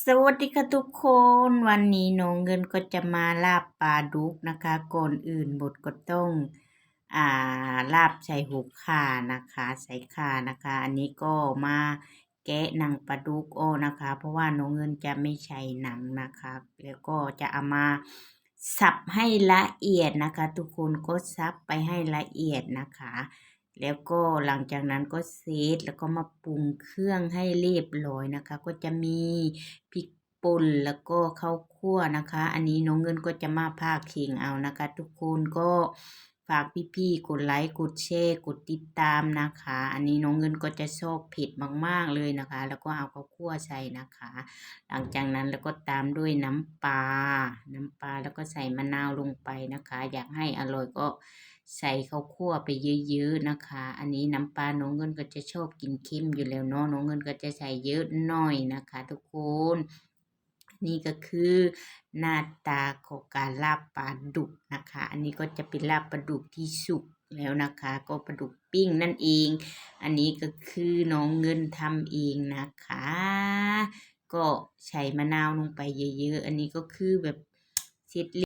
สวัสดีค่ะทุกคนวันนี้น้องเงินก็จะมาลาบปลาดุกนะคะ ก่อนอื่นบดก็ต้องอ่าลาบใส่หูข่านะคะ ใส่ข่านะคะ อันนี้ก็มาแกะหนังปลาดุกโอนะคะ เพราะว่าน้องเงินจะไม่ใช้หนังนะคะ แล้วก็จะเอามาสับให้ละเอียดนะคะ ทุกคนก็สับไปให้ละเอียดนะคะ แล้วก็หลังจากนั้นก็เซตแล้วก็มาปรุงเครื่องให้เรียบร้อยนะคะ ก็จะมีพริกป่นแล้วก็ข้าวคั่วนะคะ อันนี้น้องเงินก็จะมาพาเคียงเอานะคะ ทุกคนก็ากพี่ๆ กดไลค์กดแชร์กดติดตามนะคะ อันนี้น้องเงินก็จะชอบเผ็ดมากๆเลยนะคะ แล้วก็เอาข้าวคั่วใส่นะคะ หลังจากนั้นแล้วก็ตามด้วยน้ำปลาน้ำปลาแล้วก็ใส่มะนาวลงไปนะคะ อยากให้อร่อยก็ใส่ข้าวคั่วไปเยอะๆนะคะ อันนี้น้ำปลาน้องเงินก็จะชอบกินเค็มอยู่แล้วเนาะน้องเงินก็จะใส่เยอะหน่อยนะคะ ทุกคน นี่ก็คือหน้าตาของการลาบปลาดุกนะคะ อันนี้ก็จะเป็นลาบปลาดุกที่สุกแล้วนะคะ ก็ปลาดุกปิ้งนั่นเอง อันนี้ก็คือน้องเงินทำเองนะคะ ก็ใส่มะนาวลงไปเยอะๆ อันนี้ก็คือแบบเสร็จ